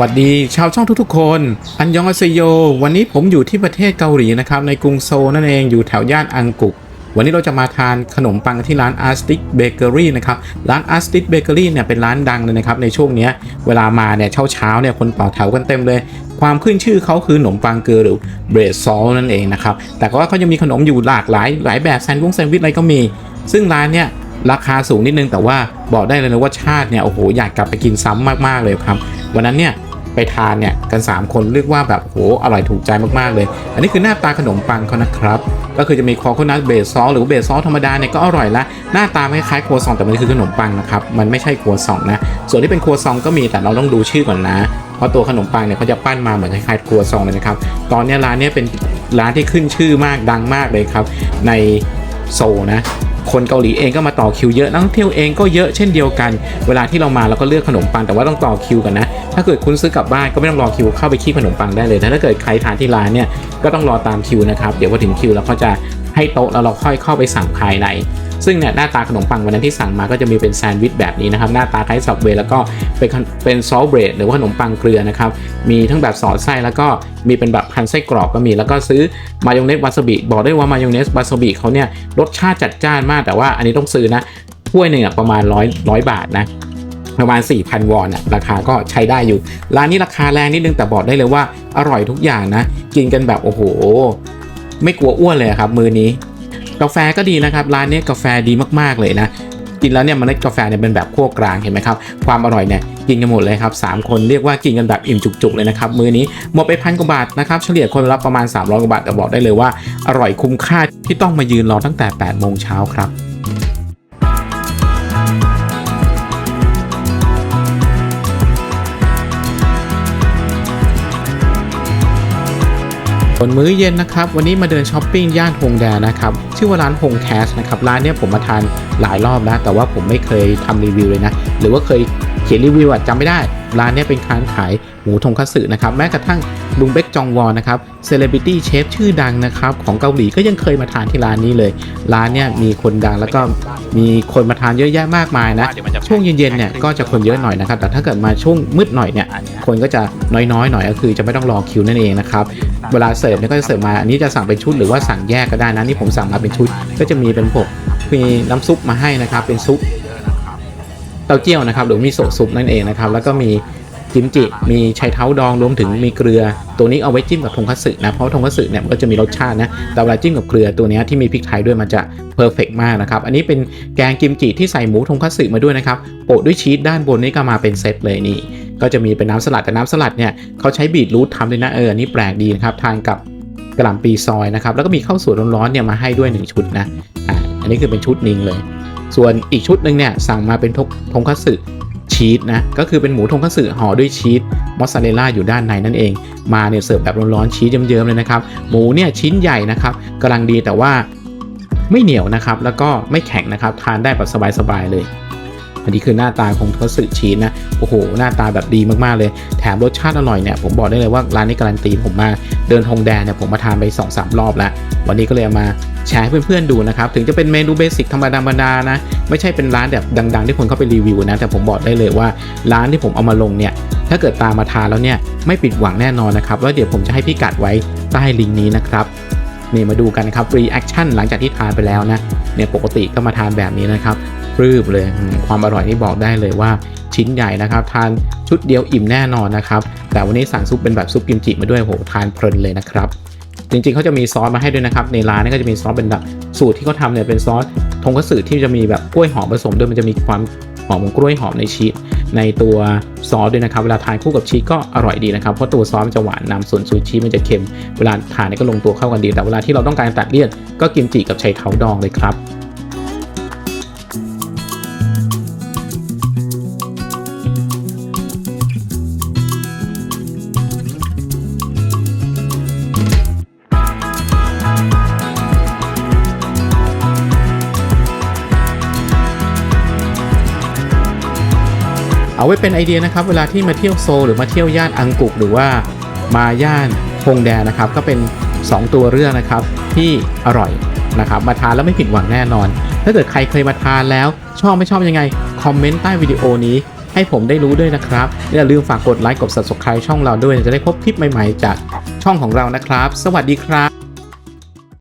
วัสดีชาวช่องทุกๆ คน อันยองอาเซโย วันนี้ผมอยู่ที่ประเทศเกาหลีนะครับ ในกรุงโซลนั่นเองอยู่แถวย่านอังกุก วันนี้เราจะมาทานขนมปังที่ร้าน a r t i c Bakery นะครับ ร้าน a r t i c Bakery เนี่ยเป็นร้านดังเลยนะครับ ในช่วงนี้เวลามาเนี่ยเช้าๆเนี่ยคนต่อแถวกันเต็มเลย ความขึ้นชื่อเขาคือขนมปังเกลือหรือเบรดซอลนั่นเองนะครับ แต่ก็ว่าเขายังมีขนมอยู่หลากหลายหลายแบบแซนด์วิชแซนด์วิชอะไรก็มี ซึ่งร้านเนี่ยราคาสูงนิดนึงแต่ว่าบอกได้เลยนะว่าชาติเนี่ยโอ้โหอยากกลับไปกินซ้ำมากๆเลยครับวันนั้นเนี่ย ไปทานเนี่ยกัน 3 คนเรียกว่าแบบโหอร่อยถูกใจมากๆเลย อันนี้คือหน้าตาขนมปังเขานะครับก็คือจะมีคอโคนัทเบสซอสหรือเบสซอสธรรมดาเนี่ยก็อร่อยละหน้าตาคล้ายๆครัวซองแต่มันคือขนมปังนะครับมันไม่ใช่ครัวซองนะส่วนที่เป็นครัวซองก็มีแต่เราต้องดูชื่อก่อนนะเพราะตัวขนมปังเนี่ยเขาจะปั้นมาเหมือนคล้ายๆครัวซองเลยนะครับตอนนี้ร้านนี้เป็นร้านที่ขึ้นชื่อมากดังมากเลยครับ ในโซนะ คนเกาหลีเองก็มาต่อคิวเยอะนักท่องเที่ยวเองก็เยอะเช่นเดียวกัน เวลาที่เรามาเราก็เลือกขนมปังแต่ว่าต้องต่อคิวกันนะ ถ้าเกิดคุณซื้อกลับบ้านก็ไม่ต้องรอคิวเข้าไปคีบขนมปังได้เลยแต่ถ้าเกิดใครทานที่ร้านเนี่ยก็ต้องรอตามคิวนะครับเดี๋ยวพอถึงคิวแล้วเขาจะให้โต๊ะแล้วเราค่อยเข้าไปสั่งภายใน ซึ่งเนี่ยหน้าตาขนมปังวันนั้นที่สั่งมาก็จะมีเป็นแซนด์วิชแบบนี้นะครับหน้าตาคล้ายสับเวย์แล้วก็เป็นเป็นซอสเบรดหรือว่าขนมปังเกลือนะครับมีทั้งแบบสอดไส้แล้วก็มีเป็นแบบพันไส้กรอกก็มี แล้วก็ซื้อมายองเนสวาซาบิบอกได้ว่ามายองเนสวาซาบิเขาเนี่ยรสชาติจัดจ้านมากแต่ว่าอันนี้ต้องซื้อนะถ้วยหนึ่งอะประมาณร้อยร้อยบาทนะประมาณ 4,000 วอนอะราคาก็ใช้ได้อยู่ ร้านนี้ราคาแรงนิดนึงแต่บอกได้เลยว่าอร่อยทุกอย่างนะ กินกันแบบโอ้โห ไม่กลัวอ้วนเลยครับมือนี้ กาแฟก็ดีนะครับ ร้านนี้กาแฟดีมากๆเลยนะกินแล้วเนี่ยเมล็ดกาแฟเนี่ยเป็นแบบคั่วกลางเห็นไหมครับความอร่อยเนี่ยกินกันหมดเลยครับ3คนเรียกว่ากินกันแบบอิ่มจุกๆเลยนะครับมื้อนี้หมดไปพันกว่าบาทนะครับเฉลี่ยคนรับประมาณ 300กว่าบาทแต่บอกได้เลยว่าอร่อยคุ้มค่าที่ต้องมายืนรอตั้งแต่8โมงเช้าครับ ส่วนมื้อเย็นนะครับวันนี้มาเดินช้อปปิ้งย่านฮงแดนะครับชื่อว่าร้านฮงแคสนะครับร้านเนี้ยผมมาทานหลายรอบแล้วแต่ว่าผมไม่เคยทำรีวิวเลยนะ หรือว่าเคยเขียนรีวิวอะจำไม่ได้ ร้านเนี้ยเป็นร้านขายหมูทงคัตสึนะครับแม้กระทั่งลุงเบคจองวอนนะครับเซเลบริตี้เชฟชื่อดังนะครับของเกาหลีก็ยังเคยมาทานที่ร้านนี้เลย ร้านเนี้ยมีคนดังแล้วก็มีคนมาทานเยอะแยะมากมายนะช่วงเย็นๆเนี่ยก็จะคนเยอะหน่อยนะครับแต่ถ้าเกิดมาช่วงมืดหน่อยเนี่ยคนก็จะน้อยๆหน่อยก็คือจะไม่ต้องรอคิวนั่นเองนะครับเวลาเสิร์ฟเนี่ยก็จะเสิร์ฟมาอันนี้จะสั่งเป็นชุดหรือว่าสั่งแยกก็ได้นะนี่ผมสั่งมาเป็นชุด ก็จะมีเป็นพวกมีน้ำซุปมาให้นะครับเป็นซุป เต้าเจี้ยวนะครับ หรือมีโซะซุปนั่นเองนะครับ แล้วก็มีกิมจิ มีไชเท้าดองรวมถึงมีเกลือ ตัวนี้เอาไว้จิ้มกับทงคัตสึนะ เพราะทงคัตสึเนี่ยมันก็จะมีรสชาตินะ แต่เวลาจิ้มกับเกลือตัวนี้ที่มีพริกไทยด้วยมันจะเพอร์เฟกมากนะครับ อันนี้เป็นแกงกิมจิที่ใส่หมูทงคัตสึมาด้วยนะครับ โปะด้วยชีสด้านบนนี่ก็มาเป็นเซตเลยนี่ ก็จะมีเป็นน้ำสลัด แต่น้ำสลัดเนี่ยเขาใช้บีทรูททำเลยนะ เออ อันนี้แปลกดีนะครับ ทานกับกระหล่ำปีซอยนะครับ แล้วก็มีข้าวสวยร้อนๆเนี่ยมาให้ด้วย1ชุดนะ อ่า อันนี้คือเป็นชุดนึ่งเลย ส่วนอีกชุดหนึ่งเนี่ยสั่งมาเป็นทงทงคัตสึชีสนะก็คือเป็นหมูทงคัตสึห่อด้วยชีสมอสซาเรลล่าอยู่ด้านในนั่นเอง มาเนี่ยเสิร์ฟแบบร้อนๆชีสเยิ้มๆเลยนะครับ หมูเนี่ยชิ้นใหญ่นะครับกำลังดีแต่ว่าไม่เหนียวนะครับ แล้วก็ไม่แข็งนะครับ ทานได้แบบสบายๆเลย อันนี้คือหน้าตาของทอสึชีสนะโอ้โห หน้าตาแบบดีมากๆเลย แถมรสชาติอร่อยเนี่ยผมบอกได้เลยว่าร้านนี้การันตีผมมาเดินทงแดงเนี่ยผมมาทานไป2อสรอบแล้ว วันนี้ก็เลยมาแชร์ให้เพื่อนๆดูนะครับ ถึงจะเป็นเมนูเบสิกธรรมดาธรรมดานะ ไม่ใช่เป็นร้านแบบดัง ๆ ที่คนเข้าไปรีวิวนะ แต่ผมบอกได้เลยว่าร้านที่ผมเอามาลงเนี่ย ถ้าเกิดตามมาทานแล้วเนี่ยไม่ผิดหวังแน่นอนนะครับ แล้วเดี๋ยวผมจะให้พี่กัดไว้ใต้ลิงก์นี้นะครับนี่มาดูกันนะครับรีแอคชั่นหลังจากที่ทานไปแล้วนะเนี่ยปกติก็มาทานแบบนี้นะครับ ปลื้บเลย ความอร่อยนี่บอกได้เลยว่าชิ้นใหญ่นะครับ ทานชุดเดียวอิ่มแน่นอนนะครับ แต่วันนี้สั่งซุปเป็นแบบซุปกิมจิมาด้วยโหทานเพลินเลยนะครับจริงๆเขาจะมีซอสมาให้ด้วยนะครับ ในร้านนี่ก็จะมีซอสเป็นแบบสูตรที่เขาทำเนี่ยเป็นซอสทงคัตสึที่จะมีแบบกล้วยหอมผสมด้วยมันจะมีความหอมของกล้วยหอมในชีสในตัวซอสด้วยนะครับ เวลาทานคู่กับชีสก็อร่อยดีนะครับ เพราะตัวซอสมันจะหวานนำส่วนซูชิมันจะเค็ม เวลาทานก็ลงตัวเข้ากันดี แต่เวลาที่เราต้องการตัดเลี่ยนก็กิมจิกับไชเท้าดองเลยครับ เอาไว้เป็นไอเดียนะครับ เวลาที่มาเที่ยวโซลหรือมาเที่ยวย่านอังกุกหรือว่ามาย่านฮงแดนะครับ ก็เป็น 2 ตัวเลือกนะครับที่อร่อยนะครับ มาทานแล้วไม่ผิดหวังแน่นอน ถ้าเกิดใครเคยมาทานแล้ว ชอบไม่ชอบยังไง คอมเมนต์ใต้วิดีโอนี้ ให้ผมได้รู้ด้วยนะครับอย่าลืมฝากกดไลค์กด subscribe ช่องเราด้วย จะได้พบคลิปใหม่ๆ จากช่องของเรานะครับ สวัสดีครับ